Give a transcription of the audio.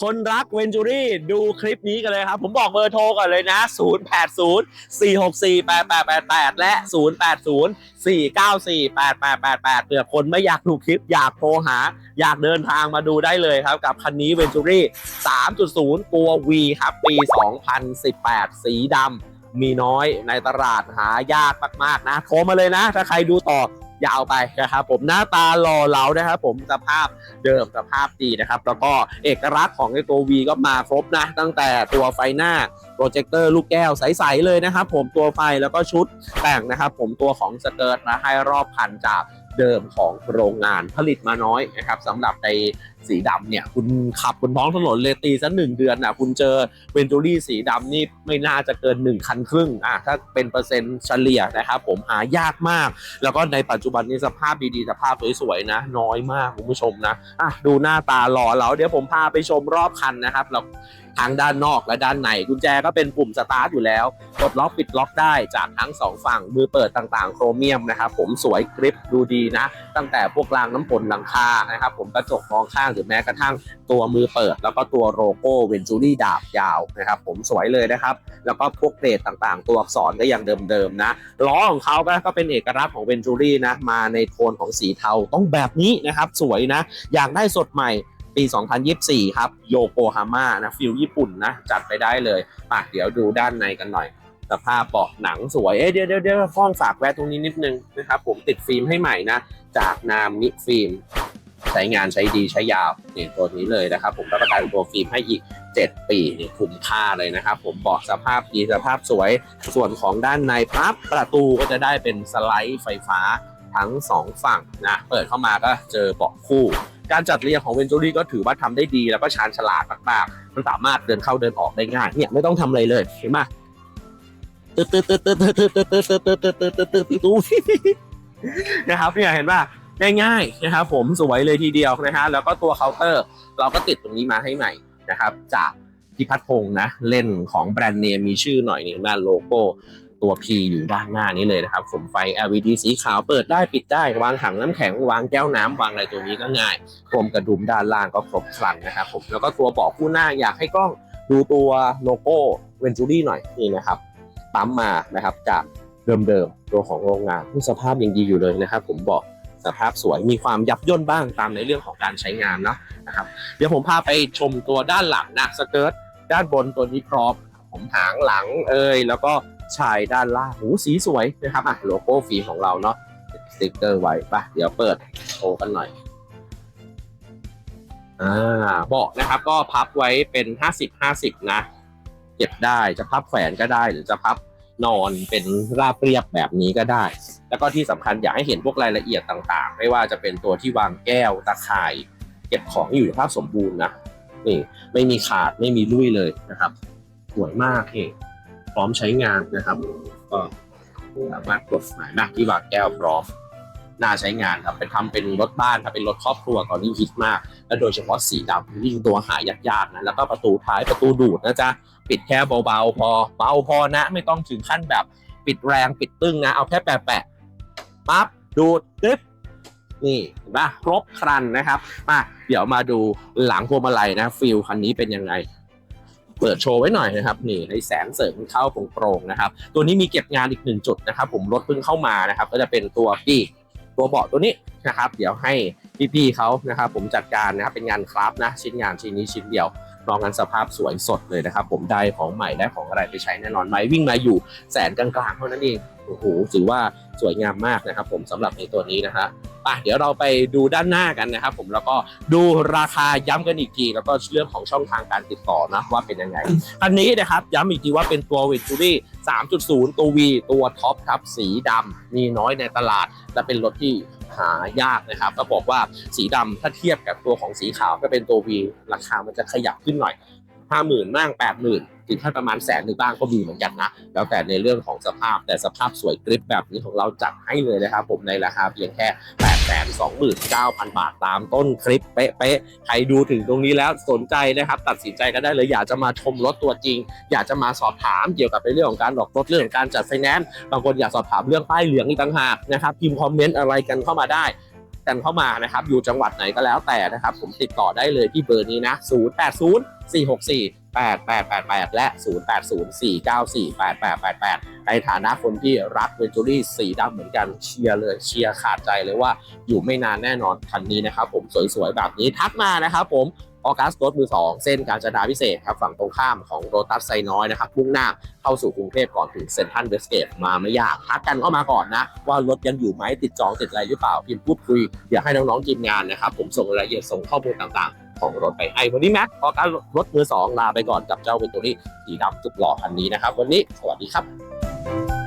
คนรักเวนจูรี่ดูคลิปนี้กันเลยครับ ผมบอกเบอร์โทรก่อนเลยนะ 080 464 8888 และ 080 494 8888 เผื่อคนไม่อยากดูคลิปอยากโทรหา อยากเดินทางมาดูได้เลยครับ กับคันนี้เวนจูรี่3.0 ตัว V ครับ ปี 2018 สีดำมีน้อยในตลาดหายากมาก ๆ นะ โทรมาเลยนะ ถ้าใครดูต่อ ยาวไปนะครับผมหน้าตาหล่อเหลานะครับผมสภาพเดิมสภาพดีนะครับแล้วก็เอกลักษณ์ของไอตัว V ก็มาครบนะ ตั้งแต่ตัวไฟหน้าโปรเจคเตอร์ลูกแก้วใส ๆ เลยนะครับผมตัวไฟแล้วก็ชุดแต่งนะครับผมตัวของสเกิร์ตนะให้รอบพันจาก เดิมของโรงงานผลิตมาน้อยนะครับสำหรับในสีดำเนี่ย คุณขับบนท้องถนนเลยตีสักหนึ่งเดือนนะคุณเจอเวนจูรี่สีดำนี่ไม่น่าจะเกิน 1 คันครึ่งอะถ้าเป็นเปอร์เซ็นต์เฉลี่ยนะครับผมหายากมาก แล้วก็ในปัจจุบันนี้สภาพดีๆ สภาพสวยๆนะ น้อยมากคุณผู้ชมนะอะดูหน้าตาหล่อเหลาเดี๋ยวผมพาไปชมรอบคันนะครับแล้ว ทางด้านนอกและด้านในกุญแจก็เป็นปุ่มสตาร์ทอยู่แล้วกดล็อกปิดล็อกได้จากทั้งสองฝั่งมือเปิดต่างๆ โครเมียมนะครับผมสวยกริปดูดีนะ ตั้งแต่พวกรางน้ำฝนหลังคานะครับผมกระจกมองข้างหรือแม้กระทั่งตัวมือเปิด แล้วก็ตัวโลโก้เวนจูรี่ดาบยาวนะครับผมสวยเลยนะครับ แล้วก็พวกเกรดต่างๆ ตัวอักษรก็ยังเดิมๆนะล้อของเขาก็ก็เป็นเอกลักษณ์ของเวนจูรี่นะมาในโทนของสีเทาต้องแบบนี้นะครับสวยนะอยากได้สดใหม่ ปี 2024 ครับโยโกฮาม่านะฟิลญี่ปุ่นนะ จัดไปได้เลยอะเดี๋ยวดูด้านในกันหน่อยสภาพเบาะหนังสวย เอ๊ะเดี๋ยวเดี๋ยวเดี๋ยวฟ้องฝากแวะตรงนี้นิดนึงนะครับ ผมติดฟิล์มให้ใหม่นะ จากนามมิฟิล์ม ใช้งานใช้ดีใช้ยาวเนี่ยตัวนี้เลยนะครับ ผมรับประกันตัวฟิล์มให้อีก 7 ปีนี่คุ้มค่าเลยนะครับ ผมเบาะสภาพดีสภาพสวย ส่วนของด้านในปั๊บประตูก็จะได้เป็นสไลด์ไฟฟ้าทั้ง 2 ฝั่งนะ เปิดเข้ามาก็เจอเบาะคู่ การจัดเรียงของเวนจูรี่ก็ถือว่าทำได้ดีแล้วก็ชานฉลาดมากๆมันสามารถเดินเข้าเดินออกได้ง่ายเนี่ยไม่ต้องทำอะไรเลยเห็นไหมนะครับเนี่ยเห็นป่ะง่ายๆนะครับผมสวยเลยทีเดียวนะฮะแล้วก็ตัวเคาน์เตอร์ เราก็ติดตรงนี้มาให้ใหม่นะครับ จากพิพัฒพงศ์นะ เล่นของแบรนด์เนมมีชื่อหน่อยนึงด้านโลโก้ ตัว P อยู่ด้านหน้านี้เลยนะครับผมไฟ LED สีขาวเปิดได้ปิดได้วางถังน้ำแข็งวางแก้วน้ำวางอะไรตัวนี้ก็ง่ายกรมกระดุมด้านล่างก็ครบครันนะครับผมแล้วก็ตัวเบาะคู่หน้าอยากให้กล้องดูตัวโลโก้เวนจูรี่หน่อยนี่นะครับปั๊มมานะครับจากเดิมๆตัวของโรงงานสภาพยังดีอยู่เลยนะครับผมบอกสภาพสวยมีความยับย่นบ้างตามในเรื่องของการใช้งานเนาะนะครับเดี๋ยวผมพาไปชมตัวด้านหลังนะสเกิร์ตด้านบนตัวนี้พร้อมผมหางหลังเอ่ยแล้วก็ ชายด้านล่างหูสีสวยนะครับอะโลโก้ฟิล์มของเราเนาะสติ๊กเกอร์ไว้ปะเดี๋ยวเปิดโชว์กันหน่อยอ่าเบาะนะครับก็พับไว้เป็น 50 50 นะเก็บได้จะพับแขวนก็ได้หรือจะพับนอนเป็นราบเรียบแบบนี้ก็ได้ แล้วก็ที่สำคัญอยากให้เห็นพวกรายละเอียดต่างๆ ไม่ว่าจะเป็นตัวที่วางแก้วตะข่าย เก็บของอยู่ในภาพสมบูรณ์นะนี่ไม่มีขาดไม่มีลุยเลยนะครับ สวยมากเอง พร้อมใช้งานนะครับ ก็สามารถกดหมายนะที่วางแก้วพร้อมน่าใช้งานครับเป็นทำเป็นรถบ้านครับเป็นรถครอบครัวตอนนี้ฮิตมาก และโดยเฉพาะสีดำยิ่งตัวหายากๆนะแล้วก็ประตูท้ายประตูดูดนะจ๊ะปิดแค่เบาๆพอเบาพอนะ ไม่ต้องถึงขั้นแบบปิดแรงปิดตึ้งนะ เอาแค่แปะๆปั๊บดูดดึ๊บนี่เห็นปะครบครันนะครับมาเดี๋ยวมาดูหลังพวงมาลัยนะฟิลคันนี้เป็นยังไง เปิดโชว์ไว้หน่อยนะครับนี่ให้แสงเสริมเข้าโปร่งๆนะครับ ตัวนี้มีเก็บงานอีกหนึ่งจุดนะครับ ผมรถเพิ่งเข้ามานะครับ ก็จะเป็นตัวปีกตัวเบาะตัวนี้นะครับ เดี๋ยวให้พี่ๆเขานะครับ ผมจัดการนะครับเป็นงานคราฟนะชิ้นงานชิ้นนี้ชิ้นเดียว องกันสภาพสวยสดเลยนะครับ ผมได้ของใหม่ได้ของอะไรไปใช้แน่นอนไหมวิ่งมาอยู่แสนกลางๆเท่านั้นเองโอ้โหถือว่าสวยงามมากนะครับ ผมสำหรับในตัวนี้นะฮะอะเดี๋ยวเราไปดูด้านหน้ากันนะครับ ผมแล้วก็ดูราคาย้ำกันอีกทีแล้วก็เรื่องของช่องทางการติดต่อนะว่าเป็นยังไงอันนี้นะครับย้ำอีกทีว่าเป็นตัววิจูรี่3.0 ตัว V ตัวท็อปครับสีดำมีน้อยในตลาดและเป็นรถที่ หายากนะครับก็บอกว่าสีดำถ้าเทียบกับตัวของสีขาวก็เป็นตัว V ราคามันจะขยับขึ้นหน่อยห้าหมื่นบ้างแปดหมื่นถึงขั้นประมาณแสนหนึ่งบ้างก็มีเหมือนกันนะ แล้วแต่ในเรื่องของสภาพแต่สภาพสวยกริปแบบนี้ของเราจัดให้เลยนะครับผมในราคาเพียงแค่แปด แสนสองหมื่นเก้าพันบาทตามต้นคลิปเป๊ะๆ ใครดูถึงตรงนี้แล้วสนใจนะครับ ตัดสินใจก็ได้เลยอยากจะมาชมรถตัวจริง อยากจะมาสอบถามเกี่ยวกับในเรื่องของการออกรถเรื่องของการจัดไฟแนนซ์บางคนอยากสอบถามเรื่องป้ายเหลืองอีกต่างหากนะครับพิมพ์คอมเมนต์อะไรกันเข้ามาได้แกันเข้ามานะครับ อยู่จังหวัดไหนก็แล้วแต่นะครับ ผมติดต่อได้เลยที่เบอร์นี้นะ 080 464 8888 และ 080 494 8888 ในฐานะคนที่รักเวนจูรี่สีดำเหมือนกันเชียร์เลยเชียร์ขาดใจเลยว่าอยู่ไม่นานแน่นอนคันนี้นะครับผมสวยๆแบบนี้ทักมานะครับผม ออกัสรถมือ2เส้นการจนาพิเศษครับฝั่งตรงข้ามของโรตัสไซน้อยนะครับมุ่งหน้าเข้าสู่กรุงเทพก่อนถึงเซ็นทรัลเวสเกตมาไม่ยากทักกันเข้ามาก่อนนะ ว่ารถยังอยู่ไหมติดจองติดอะไรหรือเปล่าพิมพ์พูดคุยอยากให้น้องๆทีมงานนะครับผมส่งรายละเอียดส่งข้อมูลต่างๆ ของรถไปให้วันนี้แม็กออกัสรถมือสองลาไปก่อนกับเจ้าเวนจูรี่สีดำจุดหล่อคันนี้นะครับ วันนี้สวัสดีครับ